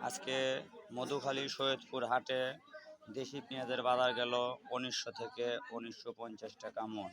আজকে মধুখালী সৈয়দপুর হাটে দেশি পেঁয়াজের বাজার গেল উনিশশো থেকে উনিশশো পঞ্চাশ টাকা মন।